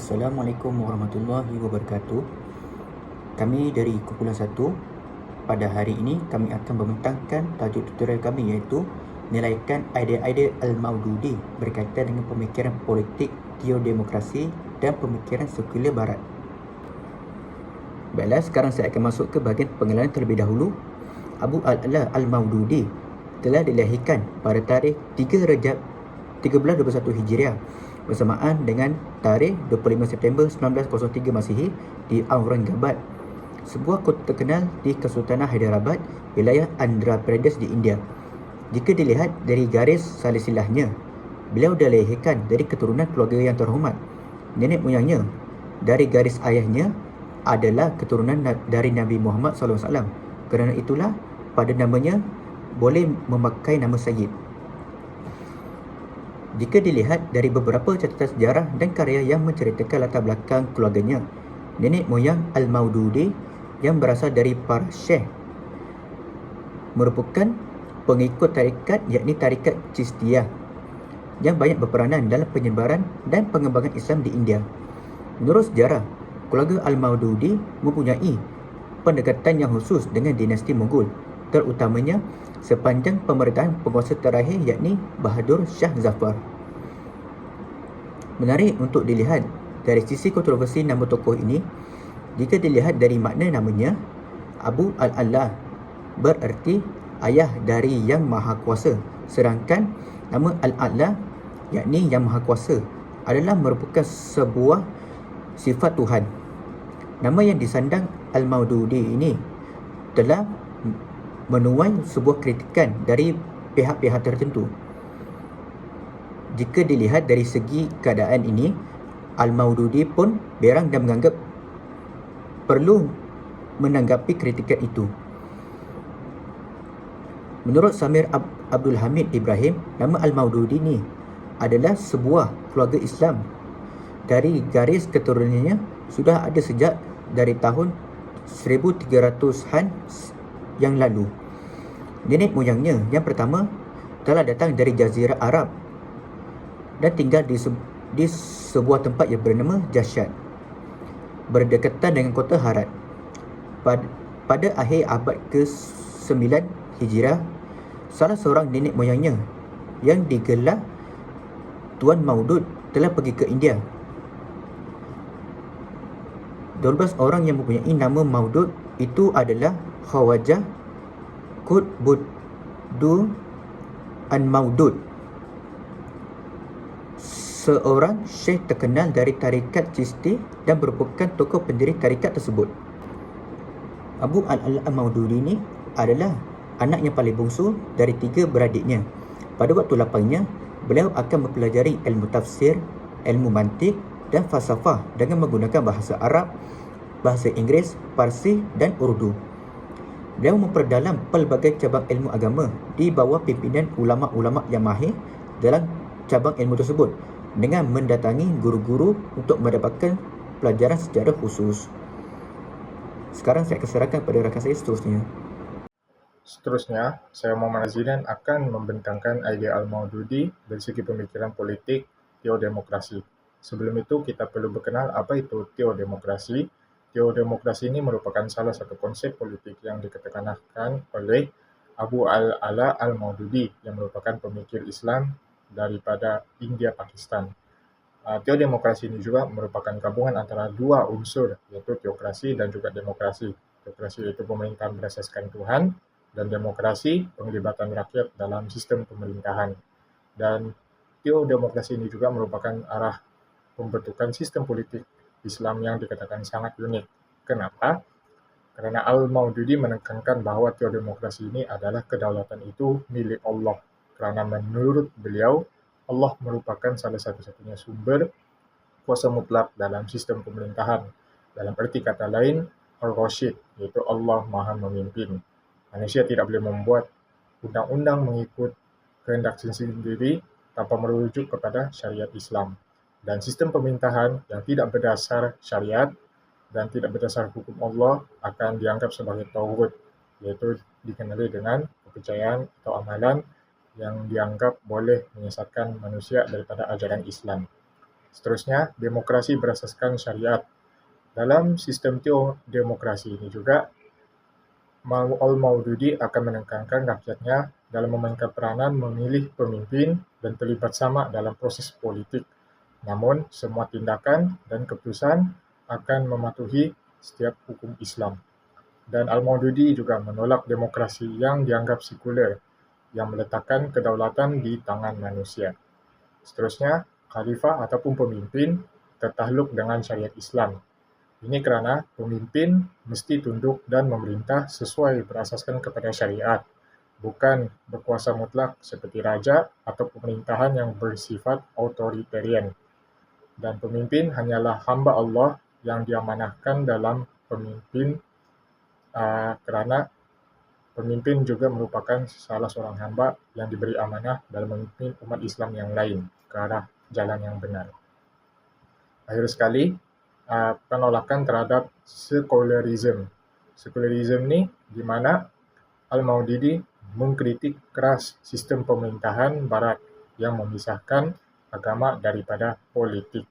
Assalamualaikum warahmatullahi wabarakatuh. Kami dari kumpulan 1 pada hari ini kami akan membentangkan tajuk tutorial kami iaitu Nilaikan idea-idea Al-Maududi berkaitan dengan pemikiran politik, teodemokrasi dan pemikiran sekular barat. Baiklah, sekarang saya akan masuk ke bahagian pengenalan terlebih dahulu. Abu Al-Ala Al-Maududi telah dilahirkan pada tarikh 3 Rejab 1321 Hijriah bersamaan dengan tarikh 25 September 1903 Masihi di Aurangabad, sebuah kota terkenal di Kesultanan Hyderabad, wilayah Andhra Pradesh di India. Jika dilihat dari garis salisilahnya, beliau dilahirkan dari keturunan keluarga yang terhormat. Nenek moyangnya dari garis ayahnya adalah keturunan dari Nabi Muhammad SAW. Kerana itulah pada namanya boleh memakai nama Sayyid. Jika dilihat dari beberapa catatan sejarah dan karya yang menceritakan latar belakang keluarganya, nenek moyang Al-Maududi yang berasal dari para syekh merupakan pengikut tarikat yakni tarikat Chistiyah yang banyak berperanan dalam penyebaran dan pengembangan Islam di India. Menurut sejarah, keluarga Al-Maududi mempunyai pendekatan yang khusus dengan dinasti Mughal, terutamanya sepanjang pemerintahan penguasa terakhir yakni Bahadur Shah Zafar. Menarik untuk dilihat dari sisi kontroversi nama tokoh ini, jika dilihat dari makna namanya, Abu Al-Allah bererti ayah dari Yang Maha Kuasa, sedangkan nama Al-Allah yakni Yang Maha Kuasa adalah merupakan sebuah sifat Tuhan. Nama yang disandang Al-Maududi ini telah menuai sebuah kritikan dari pihak-pihak tertentu. Jika dilihat dari segi keadaan ini, Al-Maududi pun berang dan menganggap perlu menanggapi kritikan itu. Menurut Samir Ab- Abdul Hamid Ibrahim, nama Al-Maududi ini adalah sebuah keluarga Islam. Dari garis keturunannya sudah ada sejak dari tahun 1300-an yang lalu. Nenek moyangnya yang pertama telah datang dari Jazirah Arab dan tinggal di, se- di sebuah tempat yang bernama Jasyad berdekatan dengan kota Harat. Pada, pada akhir abad ke-9 Hijrah, salah seorang nenek moyangnya yang digelar Tuan Maudud telah pergi ke India. 12 orang yang mempunyai nama Maudud itu adalah Khawajah Qutbuddin An-Maudud seorang syekh terkenal dari tarikat Chisti dan merupakan tokoh pendiri tarikat tersebut. Abu Al-Al-Maududi ini adalah anak yang paling bongsu dari tiga beradiknya. Pada waktu lapangnya, beliau akan mempelajari ilmu tafsir, ilmu mantik dan falsafah dengan menggunakan bahasa Arab, bahasa Inggeris, Parsi dan Urdu. Beliau memperdalam pelbagai cabang ilmu agama di bawah pimpinan ulama-ulama yang mahir dalam cabang ilmu tersebut dengan mendatangi guru-guru untuk mendapatkan pelajaran secara khusus. Sekarang saya akan serahkan pada rakan saya seterusnya. Seterusnya, saya Muhammad Azidan akan membentangkan idea Al-Maududi dari segi pemikiran politik teodemokrasi. Sebelum itu, kita perlu berkenal apa itu teodemokrasi. Teodemokrasi ini merupakan salah satu konsep politik yang diketekankan oleh Abu Al-Ala Al-Maududi yang merupakan pemikir Islam daripada India Pakistan. Teodemokrasi ini juga merupakan gabungan antara dua unsur yaitu teokrasi dan juga demokrasi. Teokrasi itu pemerintahan berasaskan Tuhan dan demokrasi penglibatan rakyat dalam sistem pemerintahan. Dan teodemokrasi ini juga merupakan arah pembentukan sistem politik Islam yang dikatakan sangat unik. Kenapa? Karena Al-Maududi menekankan bahwa teodemokrasi ini adalah kedaulatan itu milik Allah. Kerana menurut beliau, Allah merupakan salah satu-satunya sumber kuasa mutlak dalam sistem pemerintahan. Dalam erti kata lain, Al-Rashid, iaitu Allah Maha Memimpin. Manusia tidak boleh membuat undang-undang mengikut kehendak sendiri tanpa merujuk kepada syariat Islam. Dan sistem pemerintahan yang tidak berdasar syariat dan tidak berdasar hukum Allah akan dianggap sebagai tauhid, iaitu dikenali dengan kepercayaan atau amalan yang dianggap boleh menyesatkan manusia daripada ajaran Islam. Seterusnya, demokrasi berasaskan syariat. Dalam sistem teodemokrasi ini juga, Al-Maududi akan menekankan rakyatnya dalam memainkan peranan memilih pemimpin dan terlibat sama dalam proses politik. Namun, semua tindakan dan keputusan akan mematuhi setiap hukum Islam. Dan Al-Maududi juga menolak demokrasi yang dianggap sekular yang meletakkan kedaulatan di tangan manusia. Seterusnya, khalifah ataupun pemimpin tertakluk dengan syariat Islam. Ini kerana pemimpin mesti tunduk dan memerintah sesuai berasaskan kepada syariat, bukan berkuasa mutlak seperti raja atau pemerintahan yang bersifat authoritarian. Dan pemimpin hanyalah hamba Allah yang diamanahkan dalam pemimpin uh, kerana pemimpin juga merupakan salah seorang hamba yang diberi amanah dalam memimpin umat Islam yang lain ke arah jalan yang benar. Akhir sekali, uh, penolakan terhadap sekularisme. Sekularisme ni di mana Al-Maudidi mengkritik keras sistem pemerintahan barat yang memisahkan agama daripada politik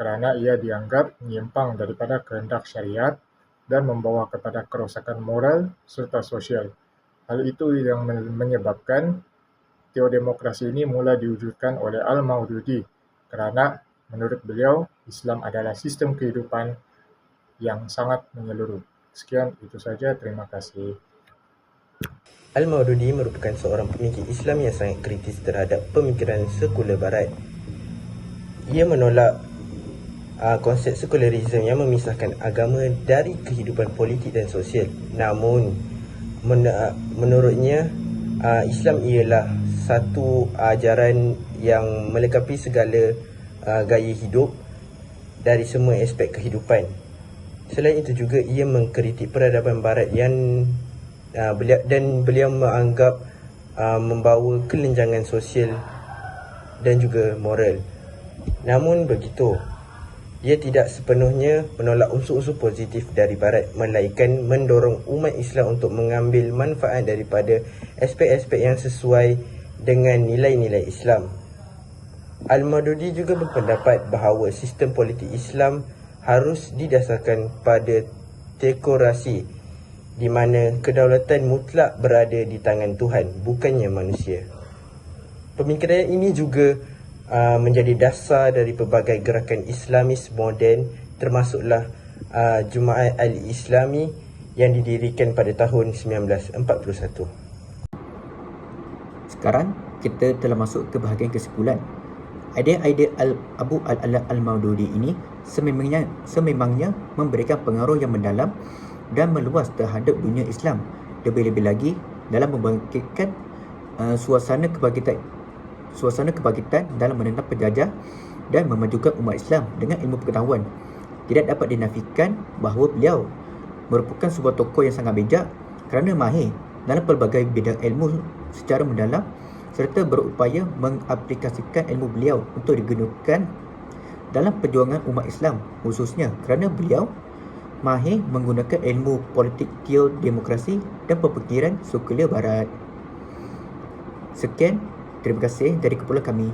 kerana ia dianggap menyimpang daripada kehendak syariat dan membawa kepada kerosakan moral serta sosial. Hal itu yang menyebabkan teodemokrasi ini mula diwujudkan oleh Al-Maududi kerana menurut beliau Islam adalah sistem kehidupan yang sangat menyeluruh. Sekian itu saja, terima kasih. Al-Maududi merupakan seorang pemikir Islam yang sangat kritis terhadap pemikiran sekular barat. Ia menolak uh, konsep sekularisme yang memisahkan agama dari kehidupan politik dan sosial. Namun men- uh, menurutnya uh, Islam ialah satu ajaran yang melengkapi segala uh, gaya hidup dari semua aspek kehidupan. Selain itu juga ia mengkritik peradaban barat yang uh, beliau dan beliau menganggap uh, membawa kelenjangan sosial dan juga moral. Namun begitu, ia tidak sepenuhnya menolak unsur-unsur positif dari barat melainkan mendorong umat Islam untuk mengambil manfaat daripada aspek-aspek yang sesuai dengan nilai-nilai Islam. Al-Madudi juga berpendapat bahawa sistem politik Islam harus didasarkan pada teokrasi di mana kedaulatan mutlak berada di tangan Tuhan bukannya manusia. Pemikiran ini juga uh, menjadi dasar dari pelbagai gerakan Islamis moden termasuklah uh, Jumaat Al-Islami yang didirikan pada tahun 1941. Sekarang kita telah masuk ke bahagian kesimpulan. Idea-idea Al Abu Al-Ala Al-Maududi ini sememangnya sememangnya memberikan pengaruh yang mendalam dan meluas terhadap dunia Islam. Lebih-lebih lagi dalam membangkitkan uh, suasana kebangkitan suasana kebangkitan dalam menentang penjajah dan memajukan umat Islam dengan ilmu pengetahuan. Tidak dapat dinafikan bahawa beliau merupakan sebuah tokoh yang sangat bijak kerana mahir dalam pelbagai bidang ilmu secara mendalam serta berupaya mengaplikasikan ilmu beliau untuk digunakan dalam perjuangan umat Islam khususnya kerana beliau mahir menggunakan ilmu politik teodemokrasi dan pemikiran sekular barat. Sekian Terima kasih dari kumpulan kami.